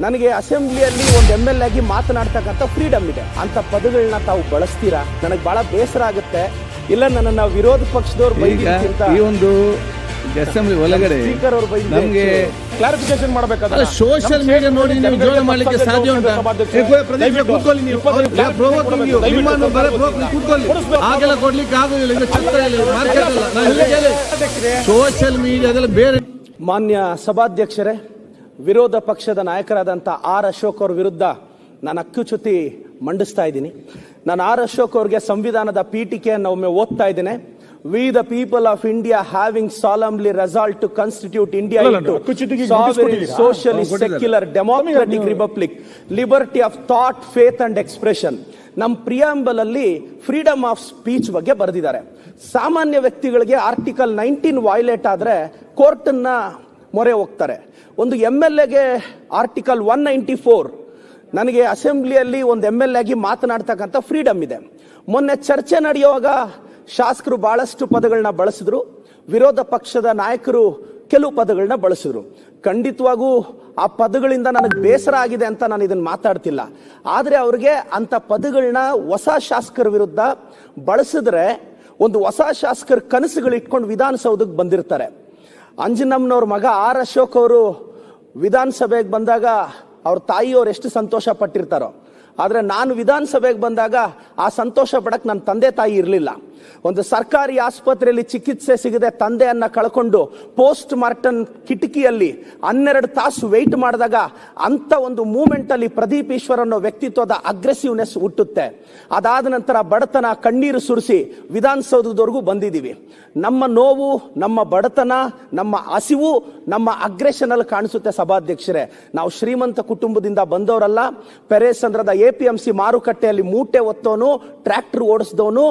ನನಗೆ ಅಸೆಂಬ್ಲಿಯಲ್ಲಿ ಒಂದು ಎಂ ಎಲ್ ಆಗಿ ಮಾತನಾಡ್ತಕ್ಕಂಥ ಫ್ರೀಡಮ್ ಇದೆ. ಅಂತ ಪದಗಳನ್ನ ತಾವು ಬಳಸ್ತೀರಾ? ನನಗೆ ಬಹಳ ಬೇಸರ ಆಗುತ್ತೆ. ಇಲ್ಲ ನನ್ನ ವಿರೋಧ ಪಕ್ಷದವ್ರು ಈ ಒಂದು ಅಸೆಂಬ್ಲಿ ಒಳಗಡೆ ಸ್ಪೀಕರ್ ಅವರು ನಮ್ಗೆ ಕ್ಲಾರಿಫಿಕೇಶನ್ ಮಾಡಬೇಕಾದ್ರೆ ಅಲ್ಲ ಸೋಷಿಯಲ್ ಮೀಡಿಯಾ ನೋಡಿ ನೀವು ಜೋಳ ಮಾಡ್ಲಿಕ್ಕೆ ಸಾಧ್ಯ ಉಂಟಾ? ಕೂತ್ಕೊಳ್ಳಿ ನೀವು. ಹಾಗೆಲ್ಲ ಕೊಡ್ಲಿಕ್ಕೆ ಆಗುದಿಲ್ಲ. ಛತ್ರ ಇಲ್ಲ ಸೋಷಿಯಲ್ ಮೀಡಿಯಾದಲ್ಲಿ ಬೇರೆ ಮಾನ್ಯ ಸಭಾಧ್ಯಕ್ಷರೇ ವಿರೋಧ ಪಕ್ಷದ ನಾಯಕರಾದಂಥ ಆರ್ ಅಶೋಕ್ ಅವ್ರ ವಿರುದ್ಧ ನಾನು ಅಕ್ಕುಚ್ಯುತಿ ಮಂಡಿಸ್ತಾ ಇದ್ದೀನಿ ನಾನು ಆರ್ ಅಶೋಕ್ ಅವ್ರಿಗೆ ಸಂವಿಧಾನದ ಪೀಠಿಕೆಯನ್ನು ಒಮ್ಮೆ ಓದ್ತಾ ಇದ್ದೇನೆ we the people of India having solemnly resolved to constitute India? Socialist. Secular democratic republic liberty of thought faith and expression ನಮ್ಮ ಪ್ರಿಯಾಂಬಲ್ ಅಲ್ಲಿ ಫ್ರೀಡಮ್ ಆಫ್ ಸ್ಪೀಚ್ ಬಗ್ಗೆ ಬರೆದಿದ್ದಾರೆ ಸಾಮಾನ್ಯ ವ್ಯಕ್ತಿಗಳಿಗೆ ಆರ್ಟಿಕಲ್ ನೈನ್ಟೀನ್ ವೈಲೇಟ್ ಆದ್ರೆ ಕೋರ್ಟನ್ನ ಮೊರೆ ಹೋಗ್ತಾರೆ. ಒಂದು ಎಂ ಎಲ್ ಎಗೆ ಆರ್ಟಿಕಲ್ ಒನ್ ನೈಂಟಿ ಫೋರ್ ನನಗೆ ಅಸೆಂಬ್ಲಿಯಲ್ಲಿ ಒಂದು ಎಂ ಎಲ್ ಆಗಿ ಮಾತನಾಡ್ತಕ್ಕಂಥ ಫ್ರೀಡಮ್ ಇದೆ. ಮೊನ್ನೆ ಚರ್ಚೆ ನಡೆಯುವಾಗ ಶಾಸಕರು ಬಹಳಷ್ಟು ಪದಗಳನ್ನ ಬಳಸಿದ್ರು. ವಿರೋಧ ಪಕ್ಷದ ನಾಯಕರು ಕೆಲವು ಪದಗಳನ್ನ ಬಳಸಿದ್ರು. ಖಂಡಿತವಾಗೂ ಆ ಪದಗಳಿಂದ ನನಗೆ ಬೇಸರ ಆಗಿದೆ ಅಂತ ನಾನು ಇದನ್ನು ಮಾತಾಡ್ತಿಲ್ಲ. ಆದರೆ ಅವ್ರಿಗೆ ಅಂತ ಪದಗಳನ್ನ ಹೊಸ ಶಾಸಕರ ವಿರುದ್ಧ ಬಳಸಿದ್ರೆ ಒಂದು ಹೊಸ ಶಾಸಕರ ಕನಸುಗಳು ಇಟ್ಕೊಂಡು ವಿಧಾನಸೌಧಕ್ಕೆ ಬಂದಿರ್ತಾರೆ. ಅಂಜನಮ್ಮನವ್ರ ಮಗ ಆರ್ ಅಶೋಕ್ ಅವರು ವಿಧಾನಸಭೆಗೆ ಬಂದಾಗ ಅವ್ರ ತಾಯಿಯವ್ರು ಎಷ್ಟು ಸಂತೋಷ ಪಟ್ಟಿರ್ತಾರೋ ಆದ್ರೆ ನಾನು ವಿಧಾನಸಭೆಗೆ ಬಂದಾಗ ಆ ಸಂತೋಷ ಪಡಕ್ಕೆ ನನ್ನ ತಂದೆ ತಾಯಿ ಇರಲಿಲ್ಲ. ಒಂದು ಸರ್ಕಾರಿ ಆಸ್ಪತ್ರೆಯಲ್ಲಿ ಚಿಕಿತ್ಸೆ ಸಿಗದೆ ತಂದೆಯನ್ನು ಕಳ್ಕೊಂಡು ಪೋಸ್ಟ್ ಮಾರ್ಟಮ್ ಕಿಟಕಿಯಲ್ಲಿ ಹನ್ನೆರಡು ತಾಸು ವೆಯ್ಟ್ ಮಾಡಿದಾಗ ಅಂತ ಒಂದು ಮೂಮೆಂಟ್ ಅಲ್ಲಿ ಪ್ರದೀಪ್ ಈಶ್ವರ್ ಅನ್ನೋ ವ್ಯಕ್ತಿತ್ವದ ಅಗ್ರೆಸಿವ್ನೆಸ್ ಹುಟ್ಟುತ್ತೆ. ಅದಾದ ನಂತರ ಬಡತನ ಕಣ್ಣೀರು ಸುರಿಸಿ ವಿಧಾನಸೌಧದವರೆಗೂ ಬಂದಿದ್ದೀವಿ. ನಮ್ಮ ನೋವು, ನಮ್ಮ ಬಡತನ, ನಮ್ಮ ಹಸಿವು, ನಮ್ಮ ಅಗ್ರೆಷನ್ ಅಲ್ಲಿ ಕಾಣಿಸುತ್ತೆ ಸಭಾಧ್ಯಕ್ಷರೇ. ನಾವು ಶ್ರೀಮಂತ ಕುಟುಂಬದಿಂದ ಬಂದವರಲ್ಲ, ಪೆರೇಸಂದ್ರದ ಎ ಪಿ ಎಂ ಸಿ ಮಾರುಕಟ್ಟೆಯಲ್ಲಿ ಮೂಟೆ ಒತ್ತೋನು, ಟ್ರ್ಯಾಕ್ಟರ್ ಓಡಿಸಿದವನು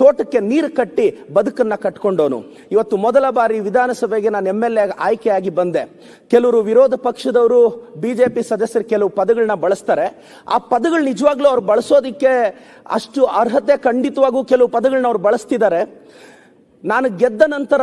ತೋಟಕ್ಕೆ ನೀರು ಕಟ್ಟಿ ಬದುಕನ್ನ ಕಟ್ಕೊಂಡವನು ಇವತ್ತು ಮೊದಲ ಬಾರಿ ವಿಧಾನಸಭೆಗೆ ನಾನು ಎಂ ಎಲ್ ಎ ಆಯ್ಕೆಯಾಗಿ ಬಂದೆ. ಕೆಲವರು ವಿರೋಧ ಪಕ್ಷದವರು ಬಿಜೆಪಿ ಸದಸ್ಯರು ಕೆಲವು ಪದಗಳನ್ನ ಬಳಸ್ತಾರೆ. ಆ ಪದಗಳು ನಿಜವಾಗ್ಲೂ ಅವ್ರು ಬಳಸೋದಿಕ್ಕೆ ಅಷ್ಟು ಅರ್ಹತೆ ಖಂಡಿತವಾಗೂ ಕೆಲವು ಪದಗಳನ್ನ ಅವ್ರು ಬಳಸ್ತಿದ್ದಾರೆ. ನಾನು ಗೆದ್ದ ನಂತರ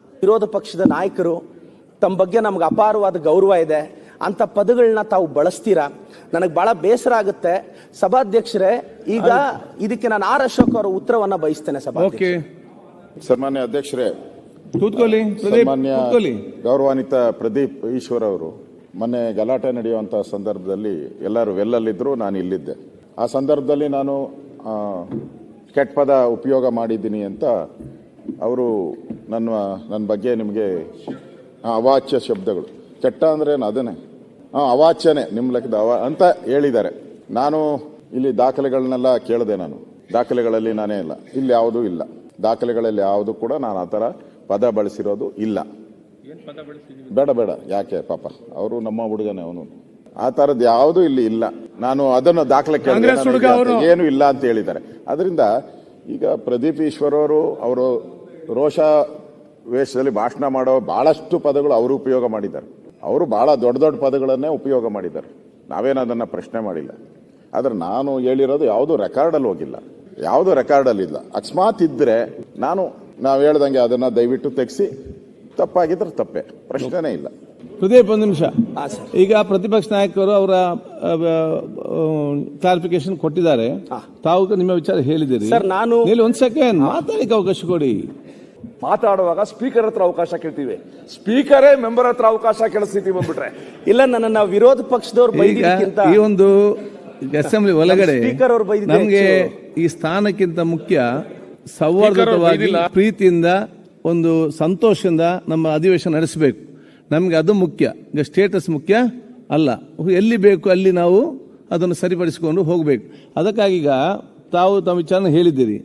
ವಿರೋಧ ಪಕ್ಷದ ನಾಯಕರು ತಮ್ಮ ಬಗ್ಗೆ ನಮ್ಗೆ ಅಪಾರವಾದ ಗೌರವ ಇದೆ. ಅಂತ ಪದಗಳನ್ನ ತಾವು ಬಳಸ್ತೀರಾ? ನನಗೆ ಬಹಳ ಬೇಸರ ಆಗುತ್ತೆ. ಸಭಾಧ್ಯಕ್ಷರೇ ಈಗ ಇದಕ್ಕೆ ನಾನು ಆರ್ ಅಶೋಕ್ ಅವರ ಉತ್ತರವನ್ನ ಬಯಸ್ತೇನೆ ಸಭಾ ಸನ್ಮಾನ್ಯ ಅಧ್ಯಕ್ಷರೇ ಸನ್ಮಾನ್ಯ ಗೌರವಾನ್ವಿತ ಪ್ರದೀಪ್ ಈಶ್ವರ್ ಅವರು ಮೊನ್ನೆ ಗಲಾಟೆ ನಡೆಯುವಂತಹ ಸಂದರ್ಭದಲ್ಲಿ ಎಲ್ಲರೂ ವೆಲ್ಲಲ್ಲಿದ್ದರು ನಾನು ಇಲ್ಲಿದ್ದೆ. ಆ ಸಂದರ್ಭದಲ್ಲಿ ನಾನು ಕೆಟ್ಟ ಪದ ಉಪಯೋಗ ಮಾಡಿದ್ದೀನಿ ಅಂತ ಅವರು ನನ್ನ ನನ್ನ ಬಗ್ಗೆ ನಿಮಗೆ ಅವಾಚ್ಯ ಶಬ್ದಗಳು. ಕೆಟ್ಟ ಅಂದ್ರೆ ಅದನ್ನೇ. ಹಾಂ ಅವಾಚ್ಯನೇ ನಿಮ್ಮ ಲೆಕ್ಕದ ಅವ ಅಂತ ಹೇಳಿದ್ದಾರೆ. ನಾನು ಇಲ್ಲಿ ದಾಖಲೆಗಳನ್ನೆಲ್ಲ ಕೇಳಿದೆ ನಾನು. ದಾಖಲೆಗಳಲ್ಲಿ ನಾನೇ ಇಲ್ಲ. ಇಲ್ಲಿ ಯಾವುದೂ ಇಲ್ಲ. ದಾಖಲೆಗಳಲ್ಲಿ ಯಾವುದು ಕೂಡ ನಾನು ಆ ಥರ ಪದ ಬಳಸಿರೋದು ಇಲ್ಲ. ಬೇಡ ಬೇಡ. ಯಾಕೆ ಪಾಪ? ಅವರು ನಮ್ಮ ಹುಡುಗನೇ ಅವನು. ಆ ಥರದ್ದು ಯಾವುದೂ ಇಲ್ಲಿ ಇಲ್ಲ. ನಾನು ಅದನ್ನು ದಾಖಲೆ ಕೇಳಿದ್ರೆ. ಏನು ಇಲ್ಲ ಅಂತ ಹೇಳಿದ್ದಾರೆ. ಅದರಿಂದ ಈಗ ಪ್ರದೀಪ್ ಈಶ್ವರವರು ಅವರು ರೋಷ ವೇಷದಲ್ಲಿ ಭಾಷಣ ಮಾಡೋ ಬಹಳಷ್ಟು ಪದಗಳು ಅವರು ಉಪಯೋಗ ಮಾಡಿದ್ದಾರೆ. ಅವರು ಬಹಳ ದೊಡ್ಡ ದೊಡ್ಡ ಪದಗಳನ್ನೇ ಉಪಯೋಗ ಮಾಡಿದ್ದಾರೆ. ನಾವೇನು ಅದನ್ನು ಪ್ರಶ್ನೆ ಮಾಡಿಲ್ಲ. ಆದರೆ ನಾನು ಹೇಳಿರೋದು ಯಾವುದು ರೆಕಾರ್ಡಲ್ಲಿ ಹೋಗಿಲ್ಲ. ಯಾವುದು ರೆಕಾರ್ಡಲ್ಲಿ ಇಲ್ಲ. ಅಕಸ್ಮಾತ್ ಇದ್ದರೆ ನಾನು ನಾವು ಹೇಳ್ದಂಗೆ ಅದನ್ನು ದಯವಿಟ್ಟು ತೆಗೆಸಿ ತಪ್ಪಾಗಿದ್ರೆ ತಪ್ಪೇ. ಪ್ರಶ್ನೆನೇ ಇಲ್ಲ. ಪ್ರದೀಪ್ ಒಂದು ನಿಮಿಷ. ಈಗ ಪ್ರತಿಪಕ್ಷ ನಾಯಕರು ಅವರ ಕ್ಲಾರಿಫಿಕೇಶನ್ ಕೊಟ್ಟಿದ್ದಾರೆ. ತಾವು ನಿಮ್ಮ ವಿಚಾರ ಹೇಳಿದಿರಿ ಸರ್, ನಾನು- ಇಲ್ಲಿ ಒಂದ್ ಸೆಕೆಂಡ್ ಮಾತಾಡಲಿಕ್ಕೆ ಅವಕಾಶ ಕೊಡಿ. ಮಾತಾಡುವಾಗ ಸ್ಪೀಕರ್ ಹತ್ರ ಅವಕಾಶ ಕೇಳ್ತೀವಿ. ಸ್ಪೀಕರೇ ಮೆಂಬರ್ ಹತ್ರ ಅವಕಾಶ ಕೇಳಿಸ್ತೀವಿ ಬಂದ್ಬಿಟ್ರೆ ಇಲ್ಲ ನನ್ನ ವಿರೋಧ ಪಕ್ಷದವ್ರು ಬೈದಿದ್ದಕ್ಕಿಂತ ಈ ಒಂದು ಅಸೆಂಬ್ಲಿ ಒಳಗಡೆ ಸ್ಪೀಕರ್ ಅವ್ರು ಬೈದಿದ್ದೆ ನಮಗೆ ಈ ಸ್ಥಾನಕ್ಕಿಂತ ಮುಖ್ಯ ಸೌಹಾರ್ದವಾಗಿ ಪ್ರೀತಿಯಿಂದ ಒಂದು ಸಂತೋಷದಿಂದ ನಮ್ಮ ಅಧಿವೇಶನ ನಡೆಸಬೇಕು. ನಮಗೆ ಅದು ಮುಖ್ಯ. ಈಗ ಸ್ಟೇಟಸ್ ಮುಖ್ಯ ಅಲ್ಲ. ಎಲ್ಲಿ ಬೇಕು ಅಲ್ಲಿ ನಾವು ಅದನ್ನು ಸರಿಪಡಿಸಿಕೊಂಡು ಹೋಗಬೇಕು. ಅದಕ್ಕಾಗಿ ಈಗ ತಾವು ತಮ್ಮ ವಿಚಾರ ಹೇಳಿದ್ದೀರಿ.